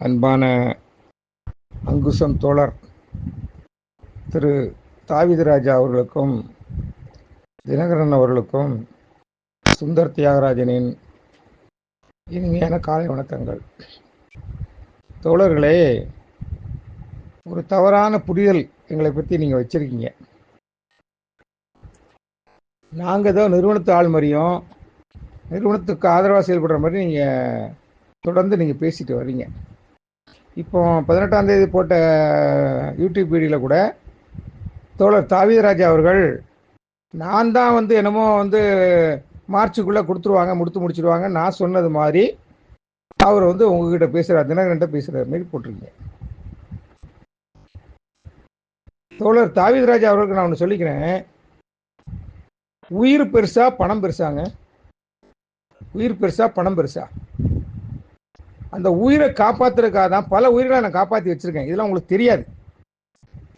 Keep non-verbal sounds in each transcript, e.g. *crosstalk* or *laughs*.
அன்பான அங்குசம் தோழர் திரு தாவிதராஜா அவர்களுக்கும் தினகரன் அவர்களுக்கும் சுந்தர் தியாகராஜனின் இனிமையான காலை வணக்கங்கள். தோழர்களே ஒரு தவறான புரிதல் எங்களை பற்றி நீங்கள் வச்சுருக்கீங்க. நாங்கள் தான் நிறுவனத்து ஆள் மாதிரியும் நிறுவனத்துக்கு ஆதரவாக செயல்படுற மாதிரி நீங்கள் தொடர்ந்து நீங்கள் பேசிட்டு வர்றீங்க இப்போ பதினெட்டாம் தேதி போட்ட யூடியூப் வீடியோவில் கூட தோழர் தாவீதராஜா அவர்கள் நான் தான் வந்து என்னமோ வந்து மார்ச்சுக்குள்ளே கொடுத்துருவாங்க முடித்து முடிச்சிடுவாங்க நான் சொன்னது மாதிரி அவர் வந்து உங்ககிட்ட பேசுகிறார் தினகரன்ட்ட பேசுகிற மாரி போட்டிருக்கீங்க. தோழர் தாவீதராஜா அவர்களுக்கு நான் ஒன்று சொல்லிக்கிறேன். உயிர் பெருசா பணம் பெருசாங்க. உயிர் பெருசா பணம் பெருசா. அந்த உயிரை காப்பாத்துறதுக்காக தான் பல உயிர்களை நான் காப்பாற்றி வச்சிருக்கேன். இதெல்லாம் உங்களுக்கு தெரியாது.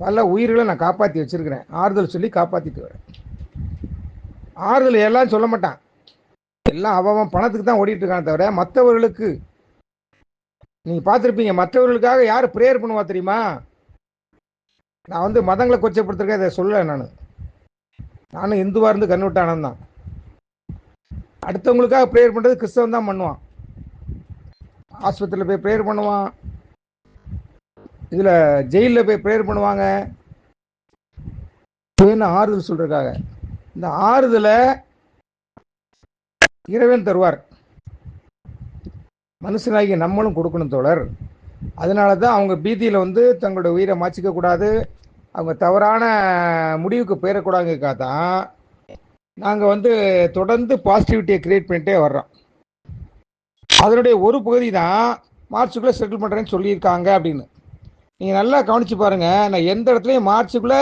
பல உயிர்களை நான் காப்பாற்றி வச்சிருக்கிறேன். ஆறுதல் சொல்லி காப்பாற்றிட்டு வரேன். ஆறுதல் எல்லாம் சொல்ல மாட்டான். எல்லாம் அவன் பணத்துக்கு தான் ஓடிட்டு இருக்கான் தவிர மற்றவர்களுக்கு. நீங்கள் பார்த்துருப்பீங்க மற்றவர்களுக்காக யார் ப்ரேயர் பண்ணுவா தெரியுமா? நான் வந்து மதங்களை கொச்சப்படுத்திருக்கேன் இதை சொல்லலை நான். நானும் இந்துவாக இருந்து கண்ணுட்டானன் ஆனந்தான் அடுத்தவங்களுக்காக ப்ரேயர் பண்ணுறது கிறிஸ்தவன் தான் பண்ணுவான். ஆஸ்பத்திரியில் போய் ப்ரேயர் பண்ணுவான். இதில் ஜெயிலில் போய் ப்ரேயர் பண்ணுவாங்க. ஆறுதல் சொல்றதுக்காக. இந்த ஆறுதலை இறைவன் தருவார். மனுஷனாகி நம்மளும் கொடுக்கணும் தோழர். அதனால தான் அவங்க பீதியில் வந்து தங்களோட உயிரை மாச்சிக்க கூடாது. அவங்க தவறான முடிவுக்கு போயிடக்கூடாதுக்காக தான் நாங்கள் வந்து தொடர்ந்து பாசிட்டிவிட்டியை க்ரியேட் பண்ணிட்டே வர்றோம். அதனுடைய ஒரு பகுதி தான் மார்ச்சுக்குள்ளே செட்டில் பண்ணுறேன்னு சொல்லியிருக்காங்க அப்படின்னு. நீங்கள் நல்லா கவனித்து பாருங்கள் நான் எந்த இடத்துலையும் மார்ச்சுக்குள்ளே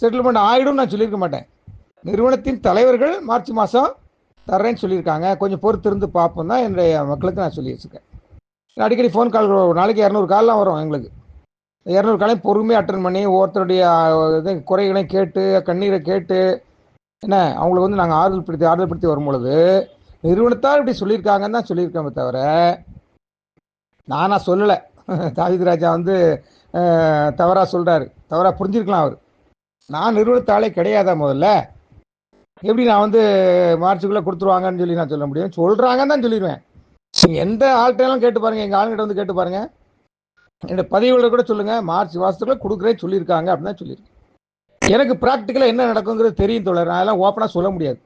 செட்டில்மெண்ட் ஆகிடும் நான் சொல்லியிருக்க மாட்டேன். நிறுவனத்தின் தலைவர்கள் மார்ச் மாதம் தர்றேன்னு சொல்லியிருக்காங்க. கொஞ்சம் பொறுத்து இருந்து பார்ப்போம் தான் என்னுடைய மக்களுக்கு நான் சொல்லி வச்சுருக்கேன். அடிக்கடி ஃபோன் கால் ஒரு நாளைக்கு இரநூறு கால்லாம் வரும் எங்களுக்கு. இரநூறு காலையும் பொறுமையாக அட்டன் பண்ணி ஒருத்தருடைய இது குறைகளையும் கேட்டு கண்ணீரை கேட்டு என்ன அவங்களுக்கு வந்து நாங்கள் ஆறுதல் படுத்தி ஆறுதல் படுத்தி வரும் பொழுது நிறுவனத்தால் இப்படி சொல்லியிருக்காங்கன்னு தான் சொல்லியிருக்காங்க தவிர நானா சொல்லலை. தாவித் *laughs* ராஜா வந்து தவறாக சொல்கிறாரு தவறாக புரிஞ்சிருக்கலாம் அவர். நான் நிறுவனத்தாலே கிடையாதா முதல்ல? எப்படி நான் வந்து மார்ச்சுக்குள்ளே கொடுத்துருவாங்கன்னு சொல்லி நான் சொல்ல முடியும்? சொல்கிறாங்கன்னு தான் சொல்லிடுவேன். நீங்கள் எந்த ஆள்கிட்டலாம் கேட்டு பாருங்கள் எங்கள் ஆளுங்கிட்ட வந்து கேட்டு பாருங்கள் என்னோட பதிவுகளை கூட சொல்லுங்கள் மார்ச் மாதத்துக்குள்ளே கொடுக்குறேன்னு சொல்லியிருக்காங்க அப்படின்னு தான் சொல்லியிருக்கேன். எனக்கு ப்ராக்டிக்கலாக என்ன நடக்குங்கிறது தெரியும் தொடர் நான் அதெல்லாம் ஓப்பனாக சொல்ல முடியாது.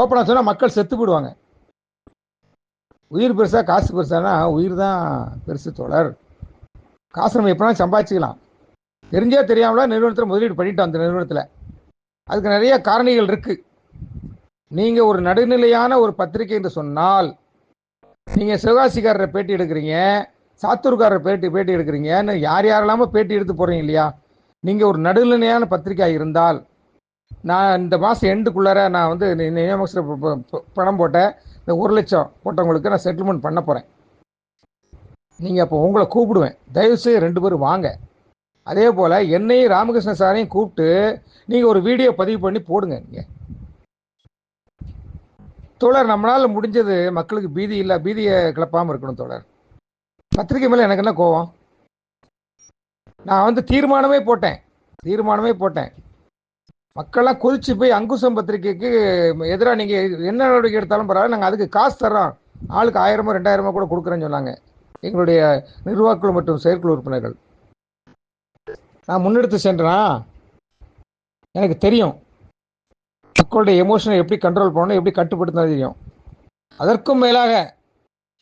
ஓப்பனாக சொன்னால் மக்கள் செத்து போயிடுவாங்க. உயிர் பெருசாக காசு பெருசானா உயிர் தான் பெருசு தொடர் காசு நம்ம எப்படினா சம்பாதிச்சிக்கலாம். தெரிஞ்சே தெரியாமல நிறுவனத்தில் முதலீடு பண்ணிட்டோம் அந்த நிறுவனத்தில். அதுக்கு நிறைய காரணிகள் இருக்குது நீங்கள் ஒரு நடுநிலையான ஒரு பத்திரிகை என்று சொன்னால் நீங்கள் சிவகாசிக்காரரை பேட்டி எடுக்கிறீங்க சாத்தூர்காரர் பேட்டி பேட்டி எடுக்கிறீங்கன்னு யார் யாரெல்லாமோ பேட்டி எடுத்து போகிறீங்க இல்லையா? நீங்கள் ஒரு நடுநிலையான பத்திரிக்கை இருந்தால் நான் இந்த மாதம் எண்டுக்குள்ளார நான் வந்து நியமக்ஸில் பணம் போட்டேன் இந்த ஒரு லட்சம் போட்டவங்களுக்கு நான் செட்டில்மெண்ட் பண்ண போகிறேன் நீங்கள் அப்போ உங்களை கூப்பிடுவேன். தயவுசெய்து ரெண்டு பேரும் வாங்க. அதே போல் என்னையும் ராமகிருஷ்ண சாரையும் கூப்பிட்டு நீங்கள் ஒரு வீடியோ பதிவு பண்ணி போடுங்க நீங்கள் தோழர் நம்மளால் முடிஞ்சது மக்களுக்கு பீதி இல்லை பீதியை கிளப்பாமல் இருக்கணும் தோழர். பத்திரிக்கை மேலே எனக்கு என்ன கோவம்? நான் வந்து தீர்மானமே போட்டேன். தீர்மானமே போட்டேன். மக்கள்லாம் கொதிச்சு போய் அங்குசம் பத்திரிகைக்கு எதிராக நீங்கள் என்ன நடவடிக்கை எடுத்தாலும் பரவாயில்ல. நாங்கள் அதுக்கு காசு தர்றோம். ஆளுக்கு ஆயிரமோ ரெண்டாயிரமோ கூட கொடுக்குறேன்னு சொன்னாங்க. எங்களுடைய நிர்வாகிகள் மற்றும் செயற்குழு உறுப்பினர்கள். நான் முன்னெடுத்து சென்றேன்? எனக்கு தெரியும். மக்களுடைய எமோஷனை எப்படி கண்ட்ரோல் பண்ணணும் எப்படி கட்டுப்படுத்தினா தெரியும். அதற்கும் மேலாக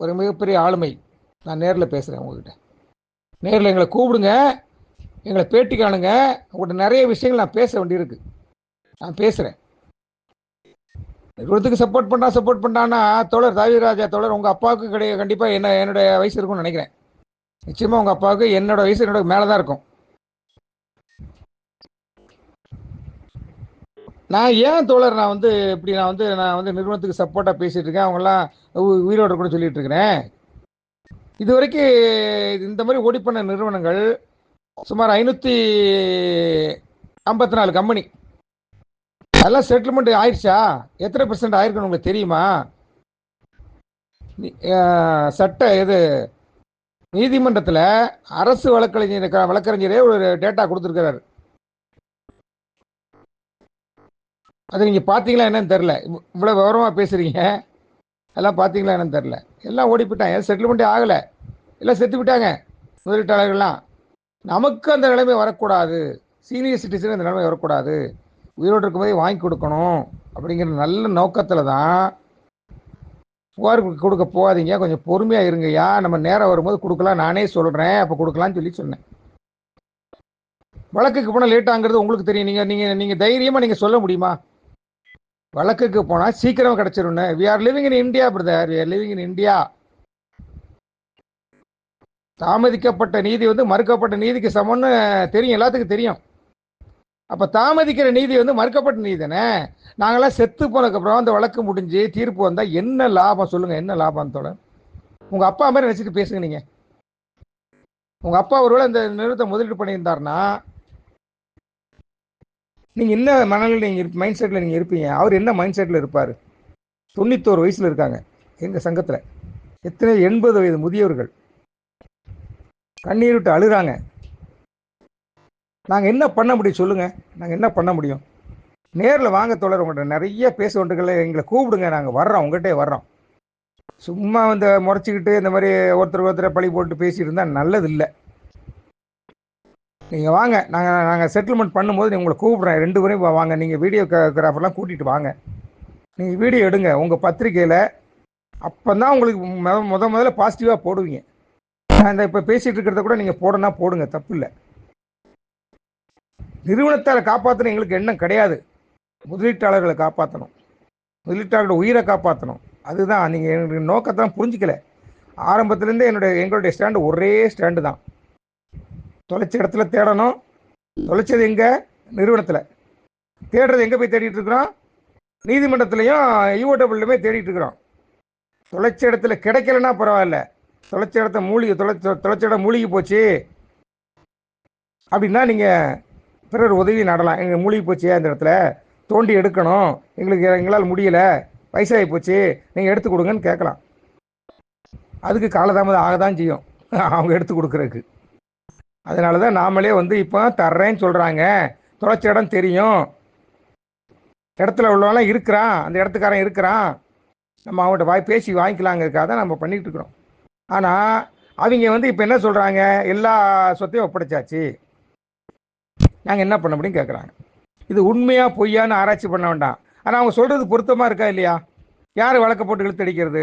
ஒரு மிகப்பெரிய ஆளுமை நான் நேரில் பேசுகிறேன் உங்ககிட்ட. நேரில் எங்களை கூப்பிடுங்க. எங்களை பேட்டி காணுங்க. உங்கள்கிட்ட நிறைய விஷயங்கள் நான் பேச வேண்டியிருக்கு. நான் பேசுகிறேன் நிறுவனத்துக்கு சப்போர்ட் பண்ணா சப்போர்ட் பண்ணான்னா தோழர் தாவிராஜா தோழர் உங்கள் அப்பாவுக்கு கிடையாது கண்டிப்பாக என்ன என்னுடைய வயசு இருக்கும்னு நினைக்கிறேன். நிச்சயமாக உங்கள் அப்பாவுக்கு என்னோட வயசு என்னோட மேலே தான் இருக்கும். நான் ஏன் தோழர் நான் வந்து இப்படி நான் வந்து நான் வந்து நிறுவனத்துக்கு சப்போர்ட்டாக பேசிகிட்டு இருக்கேன்? அவங்கெல்லாம் உயிரோட கூட சொல்லிட்டு இருக்கிறேன். இது வரைக்கும் இந்த மாதிரி ஓடி பண்ண நிறுவனங்கள் சுமார் ஐநூற்றி ஐம்பத்தி நாலு கம்பெனி அதெல்லாம் செட்டில்மெண்ட் ஆயிடுச்சா? எத்தனை பெர்சன்ட் ஆயிருக்குன்னு உங்களுக்கு தெரியுமா? சட்ட இது நீதிமன்றத்தில் அரசு வழக்கறிஞர் வழக்கறிஞரே ஒரு டேட்டா கொடுத்துருக்கிறார். அது நீங்கள் பார்த்தீங்களா என்னன்னு தெரில இவ்வளோ விவரமாக பேசுகிறீங்க எல்லாம் பார்த்தீங்களா என்னன்னு தெரில எல்லாம் ஓடி போயிட்டாங்க. செட்டில்மெண்ட்டே ஆகலை. எல்லாம் செத்து விட்டாங்க முதலீட்டாளர்கள்லாம். நமக்கு அந்த நிலைமை வரக்கூடாது. சீனியர் சிட்டிசன் அந்த நிலைமை வரக்கூடாது. உயிரோடு இருக்கும்போதே வாங்கி கொடுக்கணும் அப்படிங்கிற நல்ல நோக்கத்தில் தான் புகார் கொடுக்க போகாதீங்க. கொஞ்சம் பொறுமையாக இருங்கய்யா. நம்ம நேரம் வரும்போது கொடுக்கலாம். நானே சொல்கிறேன் அப்போ கொடுக்கலான்னு சொல்லி சொன்னேன். வழக்குக்கு போனால் லேட்டாங்கிறது உங்களுக்கு தெரியும். நீங்கள் நீங்கள் நீங்கள் தைரியமாக நீங்கள் சொல்ல முடியுமா? வழக்குக்கு போனால் சீக்கிரம் கிடச்சிருன்னு we are living in India brother we are living in India தாமதிக்கப்பட்ட நீதி வந்து மறுக்கப்பட்ட நீதிக்கு சமம்னு தெரியும். எல்லாத்துக்கும் தெரியும். அப்போ தாமதிக்கிற நீதி வந்து மறுக்கப்பட்ட நீதி தானே? நாங்களாம் செத்து போனதுக்கப்புறம் அந்த வழக்கு முடிஞ்சு தீர்ப்பு வந்தால் என்ன லாபம் சொல்லுங்கள் என்ன லாபம் தோழர்? உங்கள் அப்பா மாதிரி நினச்சிட்டு பேசுங்க நீங்கள் உங்கள் அப்பா ஒருவேளை இந்த நிறுவனத்தை முதலீடு பண்ணியிருந்தாருன்னா நீங்கள் என்ன மனநிலை நீங்கள் மைண்ட் செட்டில் நீங்கள் இருப்பீங்க? அவர் என்ன மைண்ட் செட்டில் இருப்பார்? தொண்ணூத்தோரு வயசில் இருக்காங்க எங்கள் சங்கத்தில். எத்தனை எண்பது வயது முதியவர்கள். கண்ணீர் விட்டு அழுகிறாங்க. நாங்கள் என்ன பண்ண முடியும் சொல்லுங்கள் நாங்கள் என்ன பண்ண முடியும்? நேரில் வாங்க தொடர் உங்கள்கிட்ட நிறைய பேச ஒன்றுகளை எங்களை கூப்பிடுங்க. நாங்கள் வர்றோம் உங்கள்கிட்டே வர்றோம். சும்மா இந்த முறைச்சிக்கிட்டு இந்த மாதிரி ஒருத்தர் ஒருத்தரை பழி போட்டு பேசிட்டு இருந்தால் நல்லது இல்லை நீங்கள் வாங்க. நாங்கள் நாங்கள் செட்டில்மெண்ட் பண்ணும்போது உங்களை கூப்பிட்றேன். ரெண்டு பேரும் வாங்க. நீங்கள் வீடியோ கிராஃபர்லாம் கூட்டிகிட்டு வாங்க. நீங்கள் வீடியோ எடுங்க. உங்கள் பத்திரிக்கையில் அப்போ தான் உங்களுக்கு முத முத முதல்ல பாசிட்டிவாக போடுவீங்க. நான் இந்த இப்போ பேசிகிட்டு இருக்கிறத கூட நீங்கள் போடனா போடுங்க. தப்பு இல்லை நிறுவனத்தால் காப்பாற்றணும் எங்களுக்கு எண்ணம் கிடையாது. முதலீட்டாளர்களை காப்பாற்றணும் முதலீட்டாளர்களோட உயிரை காப்பாற்றணும் அதுதான் நீங்கள் எங்களுக்கு நோக்கத்தான் புரிஞ்சிக்கல. ஆரம்பத்துலேருந்தே என்னுடைய எங்களுடைய ஸ்டாண்டு ஒரே ஸ்டாண்டு தான். தொலைச்ச இடத்துல தேடணும். தொலைச்சது எங்கே? நிறுவனத்தில். தேடுறது எங்கே போய் தேடிட்டு இருக்கிறோம்? நீதிமன்றத்துலையும் யூஓடபிள்லையுமே தேடிட்டு இருக்கிறோம். தொலைச்ச இடத்துல கிடைக்கலன்னா பரவாயில்ல. தொலைச்ச இடத்த மூழ்கி தொலைச்ச தொலைச்ச இடம் மூழ்கி போச்சு. அப்படின்னா நீங்கள் பிறர் உதவி நடலாம். எங்கள் மூழ்கி போச்சு அந்த இடத்துல தோண்டி எடுக்கணும். எங்களுக்கு எங்களால் முடியலை. வயசாகி போச்சு. நீங்கள் எடுத்து கொடுங்கன்னு கேட்கலாம். அதுக்கு காலதாமதம் ஆக தான் செய்யும். அவங்க எடுத்து கொடுக்குறதுக்கு. அதனால தான் நாமளே வந்து இப்போ தர்றேன்னு சொல்கிறாங்க தொலைச்ச இடம் தெரியும். இடத்துல உள்ளவெல்லாம் இருக்கிறான். அந்த இடத்துக்காரன் இருக்கிறான். நம்ம அவங்கள்ட்ட வாய் பேசி வாங்கிக்கலாங்கிறதுக்காக தான் நம்ம பண்ணிகிட்டு இருக்கிறோம். ஆனால் அவங்க வந்து இப்போ என்ன சொல்கிறாங்க எல்லா சொத்தையும் ஒப்படைச்சாச்சு. நாங்கள் என்ன பண்ண முடியும் கேட்குறாங்க இது உண்மையாக பொய்யான்னு ஆராய்ச்சி பண்ண வேண்டாம். ஆனால் அவங்க சொல்கிறது பொருத்தமாக இருக்கா இல்லையா? யார் வழக்கு போட்டு இழுத்தடிக்கிறது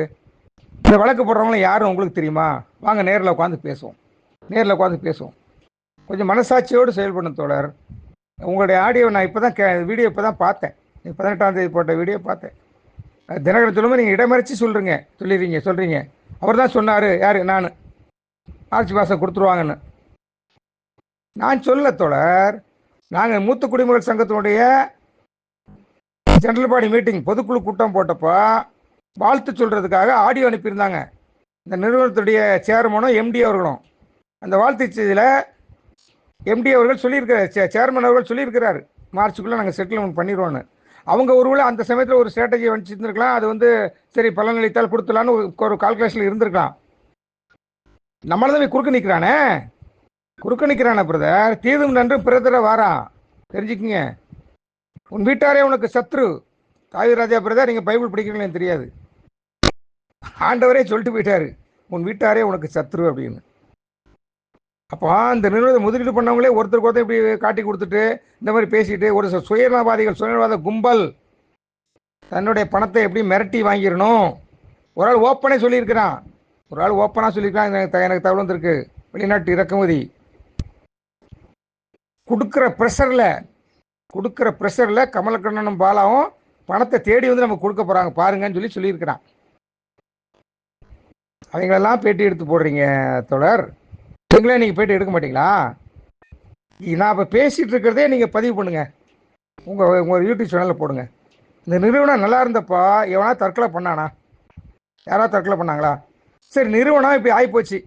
இந்த வழக்கு போடுறவங்களும் யாரும் உங்களுக்கு தெரியுமா? வாங்க நேரில் உட்காந்து பேசுவோம். நேரில் உட்காந்து பேசுவோம். கொஞ்சம் மனசாட்சியோடு செயல்படும் தோழர். உங்களுடைய ஆடியோ நான் இப்போ தான் கே வீடியோ இப்போ தான் பார்த்தேன் பதினெட்டாம் தேதி போட்ட வீடியோ பார்த்தேன். தினகரன் சொல்லும்போது நீங்கள் இடமறைச்சி சொல்கிறீங்க சொல்லிடுறீங்க சொல்கிறீங்க அவர் தான் சொன்னார் யார்? நான். ஆட்சி பாசம் கொடுத்துருவாங்கன்னு. நான் சொல்ல தோழர். நாங்கள் மூத்த குடிமகள் சங்கத்தினுடைய ஜெனரல் பாடி மீட்டிங் பொதுக்குழு கூட்டம் போட்டப்போ வாழ்த்து சொல்கிறதுக்காக ஆடியோ அனுப்பியிருந்தாங்க. இந்த நிறுவனத்துடைய சேர்மனும் எம்டி அவர்களும். அந்த வாழ்த்து செய்தியில் எம்டி அவர்கள் சொல்லியிருக்கிறார் சே சேர்மன் அவர்கள் சொல்லியிருக்கிறார். மார்ச்சுக்குள்ளே நாங்கள் செட்டில்மெண்ட் பண்ணிடுவோன்னு அவங்க ஒருவேளை அந்த சமயத்தில் ஒரு ஸ்ட்ராட்டஜி வச்சுருந்துருக்கலாம். அது வந்து சரி பலனளித்தால் கொடுத்துலான்னு ஒரு கால்குலேஷனில் இருந்திருக்கலாம். நம்மள தான் குறுக்க நிற்கிறானே குறுக்க நிற்கிறானே பிரதர். தீதும் நன்று பிரதர வாரான் தெரிஞ்சுக்குங்க. உன் வீட்டாரே உனக்கு சத்ரு. தாவி ராஜா பிரதர் நீங்கள் பைபிள் படிக்கிறீங்களேன்னு தெரியாது. ஆண்டவரே சொல்லிட்டு போயிட்டாரு. உன் வீட்டாரே உனக்கு சத்ரு அப்படின்னு. அப்போ இந்த நிறுவனத்தை முதலீடு பண்ணவங்களே ஒருத்தருக்கு ஒருத்தர் இப்படி காட்டி கொடுத்துட்டு இந்த மாதிரி பேசிட்டு ஒரு சில சுயநலவாதிகள் சுயநலவாத கும்பல் தன்னுடைய பணத்தை எப்படி மிரட்டி வாங்கிடணும்? ஒரு ஆள் ஓப்பனே சொல்லியிருக்கிறான். ஒரு ஆள் ஓப்பனாக சொல்லியிருக்கான் எனக்கு எனக்கு தகவல் வந்திருக்கு. வெளிநாட்டு இறக்குமதி. கொடுக்குற ப்ரெஷரில் கொடுக்குற ப்ரெஷரில் கமலக்கண்ணனும் பாலாவும் பணத்தை தேடி வந்து நம்ம கொடுக்க போகிறாங்க பாருங்கன்னு சொல்லி சொல்லியிருக்கிறான். அவங்களெல்லாம் பேட்டி எடுத்து போடுறீங்க தொடர் நீங்களே நீங்கள் பேட்டி எடுக்க மாட்டீங்களா? நான் இப்போ பேசிகிட்டு இருக்கிறதே நீங்கள் பதிவு பண்ணுங்கள் உங்கள் உங்கள் யூடியூப் சேனலில் போடுங்க. இந்த நிறுவனம் நல்லா இருந்தப்பா எவனா தற்கொலை பண்ணானா? யாராவது தற்கொலை பண்ணாங்களா? சரி நிறுவனம் இப்போ ஆகிப்போச்சு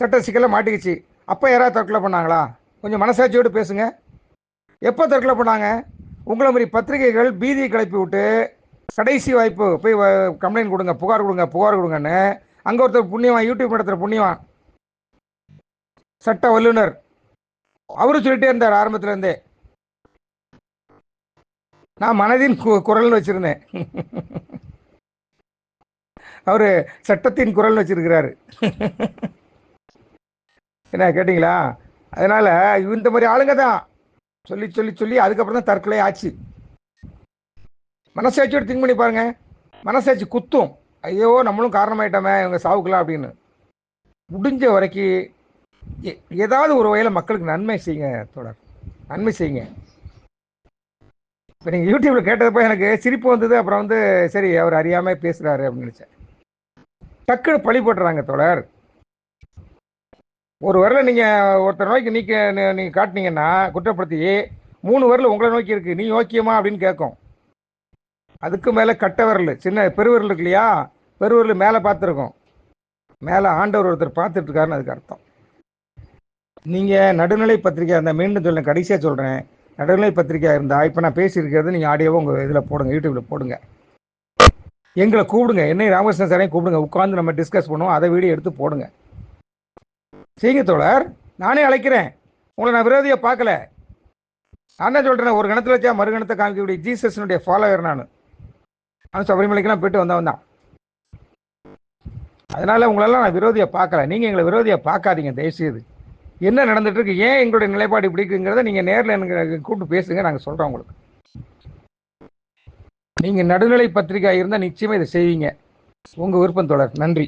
சட்ட சிக்கலில் மாட்டிக்கிச்சு. அப்போ யாராவது தற்கொலை பண்ணாங்களா? கொஞ்சம் மனசாட்சியோடு பேசுங்க. எப்போ தற்கொலை பண்ணாங்க உங்களை மாதிரி பத்திரிகைகள் பீதியை கிளப்பி விட்டு கடைசி வாய்ப்பு போய் கம்ப்ளைண்ட் கொடுங்க புகார் கொடுங்க புகார் கொடுங்கன்னு அங்கே ஒருத்தர் புண்ணியவான் யூடியூப் நடத்துகிற புண்ணியவான் சட்ட வல்லுனர் அவரும் சொல்லிட்டே இருந்தார் ஆரம்பத்துலேருந்தே நான் மனதின் கு- குரல்னு வச்சுருந்தேன். அவர் சட்டத்தின் குரல்னு வச்சுருக்கிறாரு. என்ன கேட்டிங்களா? அதனால இந்த மாதிரி ஆளுங்க தான். சொல்லி சொல்லி சொல்லி அதுக்கப்புறம் தான் தற்கொலை ஆச்சு. மனசாட்சியோட திங்க் பண்ணி பாருங்க. மனசாட்சி குத்தும். ஐயோ நம்மளும் காரணமாயிட்டோமே இவங்க சாவுக்கலாம் அப்படின்னு. முடிஞ்ச வரைக்கும் ஏதாவது ஒரு வகையில் மக்களுக்கு நன்மை செய்யுங்க தொடர் நன்மை செய்யுங்க. இப்போ நீங்கள் யூடியூப்ல கேட்டதப்போ எனக்கு சிரிப்பு வந்தது. அப்புறம் வந்து சரி அவர் அறியாமல் பேசுகிறாரு அப்படின்னு நினச்சேன். டக்குன்னு பழி போட்டுறாங்க தொடர் ஒரு வரல நீங்க ஒருத்தர் நோக்கி நீக்க நீங்கள் நீங்க காட்டினீங்கன்னா குற்றப்படுத்தி மூணு வரல உங்களை நோக்கி இருக்கு. நீ ஓக்கியமா அப்படின்னு கேட்கும். அதுக்கு மேல கட்ட விரல் சின்ன பெருவிரல் இருக்கு இல்லையா? பெருவிரல் மேல பார்த்துருக்கோம். மேல ஆண்டவர் ஒருத்தர் பார்த்துட்டு இருக்காருன்னு அதுக்கு அர்த்தம். நீங்க நடுநிலை பத்திரிக்கை இருந்தால் மீண்டும் சொல்றேன் கடைசியா சொல்றேன். நடுநிலை பத்திரிக்கையா இருந்தா இப்ப நான் பேசியிருக்கிறது நீங்க ஆடியோவை உங்க இதுல போடுங்க யூடியூப்ல போடுங்க. எங்களை கூப்பிடுங்க என்னை ராமகிருஷ்ணன் சாரையும் கூப்பிடுங்க உட்காந்து நம்ம டிஸ்கஸ் பண்ணுவோம் அதை வீடியோ எடுத்து போடுங்க. சீங்க தோழர். நானே அழைக்கிறேன். உங்களை நான் விரோதியை பார்க்கல. நான் தான் சொல்றேன் ஒரு கணத்தில் வச்சா மறு கணத்தை காமிக்கக்கூடிய ஜீசஸ்னுடைய ஃபாலோவர் நான். நான் சபரிமலைக்கெல்லாம் போயிட்டு வந்தவன் தான். அதனால உங்களெல்லாம் நான் விரோதியை பார்க்கல. நீங்கள் எங்களை விரோதியை பார்க்காதீங்க தயவுசெய்து. என்ன நடந்துட்டு இருக்கு ஏன் எங்களுடைய நிலைப்பாடு இப்படி நீங்கள் நேரில் எனக்கு கூப்பிட்டு பேசுங்க நாங்கள் சொல்கிறோம் உங்களுக்கு. நீங்கள் நடுநிலை பத்திரிகை இருந்தால் நிச்சயமாக இதை செய்வீங்க. உங்கள் விருப்பம் தொடர் நன்றி.